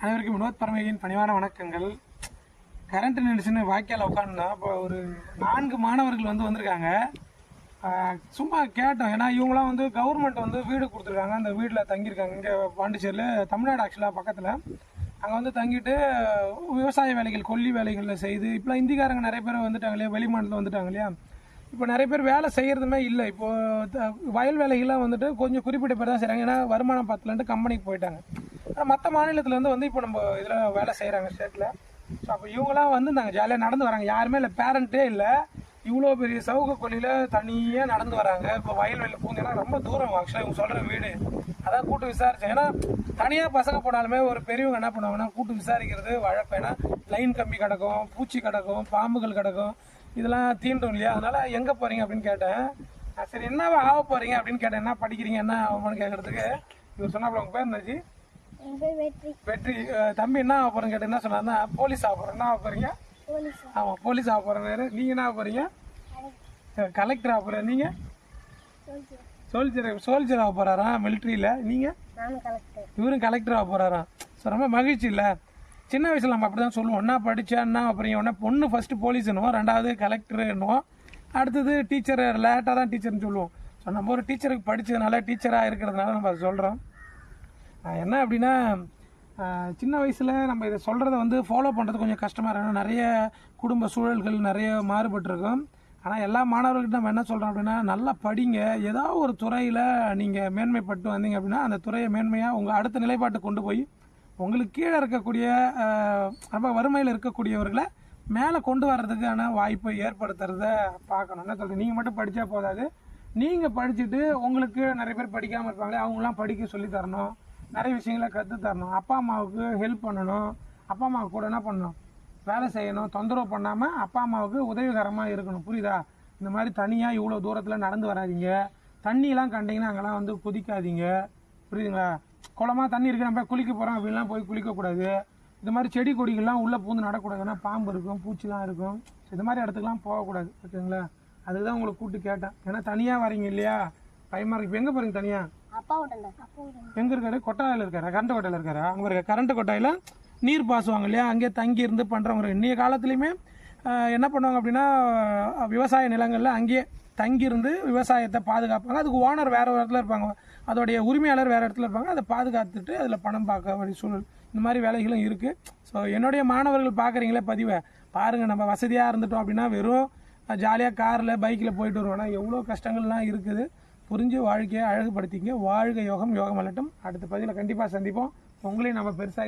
அனைவருக்கும் வினோத் பரமையின் பணிவான வணக்கங்கள். கரண்ட் நின்றுச்சுன்னு வாய்க்கால் உட்காந்துனா இப்போ ஒரு நான்கு மாணவர்கள் வந்து வந்திருக்காங்க. சும்மா கேட்டோம். ஏன்னா இவங்களாம் வந்து கவர்மெண்ட் வந்து வீடு கொடுத்துருக்காங்க. அந்த வீட்டில் தங்கியிருக்காங்க. இங்கே பாண்டிச்சேரியில் தமிழ்நாடு ஆக்சுவலாக பக்கத்தில். அங்கே வந்து தங்கிட்டு விவசாய வேலைகள் கொல்லி வேலைகளில் செய்து இப்போலாம் இந்திக்காரங்க நிறைய பேர் வந்துட்டாங்க இல்லையா? வெளிமாநிலத்தில் வந்துட்டாங்க இல்லையா? இப்போ நிறைய பேர் வேலை செய்கிறதுமே இல்லை. இப்போது த- வயல் வேலைகள்லாம் வந்துட்டு கொஞ்சம் குறிப்பிட்ட பேர் தான் செய்கிறாங்க ஏன்னா வருமானம் பத்தலன்ட்டு கம்பெனிக்கு போயிட்டாங்க. ஆனால் மற்ற மாநிலத்துலேருந்து வந்து இப்போ நம்ம இதில் வேலை செய்கிறாங்க ஸ்டேட்டில் ஸோ அப்போ இவங்களாம் வந்து நாங்கள் ஜாலியாக நடந்து வராங்க. யாருமே இல்லை பேரண்ட்டே இல்லை. இவ்வளோ பெரிய சவுக கொல்லியில் தனியாக நடந்து வராங்க. இப்போ வயல்வெளியில் பூந்தேன்னா ரொம்ப தூரம் ஆக்சுவலாக இவங்க சொல்கிற வீடு. அதான் கூட்டு விசாரிச்சேன். ஏன்னா தனியாக பசங்க போனாலுமே ஒரு பெரியவங்க என்ன பண்ணுவாங்கன்னா கூட்டு விசாரிக்கிறது வழக்கம் ஏன்னா லைன் கம்பி கிடக்கும் பூச்சி கிடக்கும் பாம்புகள் கிடக்கும். இதெல்லாம் தீண்டும் இல்லையா? அதனால் எங்கே போகிறீங்க அப்படின்னு கேட்டேன். சரி என்னவா ஆக போகிறீங்க அப்படின்னு கேட்டேன். என்ன படிக்கிறீங்க? என்ன ஆகணும்னு கேட்குறதுக்கு இவர் சொன்னாப்புல உங்கள் பேர் என்னாச்சு? வெற்றி தம்பி என்ன ஆக கேட்டு என்ன சொன்னாருன்னா போலீஸ் ஆக போகிறேன் என்ன ஆக போகிறீங்க போலீஸ். ஆமாம் போலீஸ் ஆக போகிறேன் நீங்கள் என்ன ஆக போகிறீங்க கலெக்டர். ஆக நீங்கள் சொல்கிறேன் சோல்ஜர். சோல்ஜர் ஆக போகிறாராம் மிலிட்ரியில் கலெக்டர். இவரும் கலெக்டர் ஆக போகிறாராம் ஸோ ரொம்ப மகிழ்ச்சி இல்லை. சின்ன வயசில் நம்ம அப்படி தான் சொல்லுவோம். ஒன்றா படித்தா என்ன அப்புறம் ஒன்றா பொண்ணு ஃபஸ்ட்டு போலீஸ் என்னுவோம். ரெண்டாவது கலெக்டர் என்னுவோம். அடுத்தது டீச்சர் லேட்டாக தான் டீச்சர்னு சொல்லுவோம். ஸோ நம்ம ஒரு டீச்சருக்கு படித்ததுனால டீச்சராக இருக்கிறதுனால நம்ம சொல்கிறோம் என்ன அப்படின்னா சின்ன வயசில் நம்ம இதை சொல்கிறத வந்து ஃபாலோ பண்ணுறது கொஞ்சம் கஷ்டமாக இருக்கும். நிறைய குடும்ப சூழல்கள் நிறைய மாறுபட்டிருக்கும். ஆனால் எல்லா மாணவர்கள்ட்ட நம்ம என்ன சொல்கிறோம் அப்படின்னா நல்லா படிங்க. ஏதாவது ஒரு துறையில் நீங்கள் மேன்மைப்பட்டு வந்தீங்க அப்படின்னா அந்த துறையை மேன்மையாக உங்கள் அடுத்த நிலைப்பாட்டை கொண்டு போய் உங்களுக்கு கீழே இருக்கக்கூடிய ரொம்ப வறுமையில் இருக்கக்கூடியவர்களை மேலே கொண்டு வர்றதுக்கான வாய்ப்பை ஏற்படுத்துறத பார்க்கணும். என்ன சொல்கிறேன் நீங்கள் மட்டும் படித்தா போதாது. நீங்கள் படிச்சுட்டு உங்களுக்கு நிறைய பேர் படிக்காமல் இருப்பாங்களே அவங்களாம் படிக்க சொல்லி தரணும். நிறைய விஷயங்களை கற்று தரணும் அப்பா அம்மாவுக்கு ஹெல்ப் பண்ணணும். அப்பா அம்மாவுக்கு கூட என்ன பண்ணணும்? வேலை செய்யணும். தொந்தரவு பண்ணாமல் அப்பா அம்மாவுக்கு உதவிகரமாக இருக்கணும். புரியுதா? இந்த மாதிரி தனியாக இவ்வளோ தூரத்தில் நடந்து வராதீங்க. தண்ணியெலாம் கண்டிங்கன்னா அங்கெல்லாம் வந்து குதிக்காதீங்க. புரியுதுங்களா? குளமா தண்ணி இருக்கு. நம்ம போய் குளிக்க போகிறோம் அப்படின்லாம் போய் குளிக்கக்கூடாது. இந்த மாதிரி செடி கொடிகள்லாம் உள்ளே பூந்து நடக்கூடாது ஏன்னா பாம்பு இருக்கும் பூச்சிலாம் இருக்கும். இந்த மாதிரி இடத்துக்குலாம் போகக்கூடாது. ஓகேங்களா? அதுக்கு தான் உங்களுக்கு கூப்பிட்டு கேட்டேன். ஏன்னா தனியாக வரீங்க இல்லையா? பயமாக இருக்கு இப்போ எங்கே போகிறீங்க தனியாக எங்க விட்டேன் அப்பா எங்கே இருக்காரு? கொட்டாயில் இருக்காரா? கரண்ட் கொட்டாயில் இருக்காரு? அங்கே இருக்க கரண்ட் கொட்டாயில் நீர் பாசுவாங்க இல்லையா? அங்கேயே தங்கி இருந்து பண்ணுறவங்க இன்னைய காலத்துலேயுமே என்ன பண்ணுவாங்க அப்படின்னா விவசாய நிலங்களில் அங்கேயே தங்கி இருந்து விவசாயத்தை பாதுகாப்பாங்க. அதுக்கு ஓனர் வேற ஒரு இடத்துல இருப்பாங்க. அதோடைய உரிமையாளர் வேற இடத்துல இருப்பாங்க. அதை பாதுகாத்துட்டு அதில் பணம் பார்க்க வேண்டிய சூழல். இந்த மாதிரி வேலைகளும் இருக்குது ஸோ என்னுடைய மாணவர்கள் பார்க்குறீங்களே பதிவை. பாருங்கள் நம்ம வசதியாக இருந்துட்டோம் அப்படின்னா வெறும் ஜாலியாக காரில் பைக்கில் போயிட்டு வருவோம்னா எவ்வளோ கஷ்டங்கள்லாம் இருக்குது. புரிஞ்சு வாழ்க்கையை அழகுபடுத்திங்க வாழ்க யோகம் யோகம் அல்லட்டும் அடுத்த பதிவில் கண்டிப்பாக சந்திப்போம். உங்களையும் நம்ம பெருசாக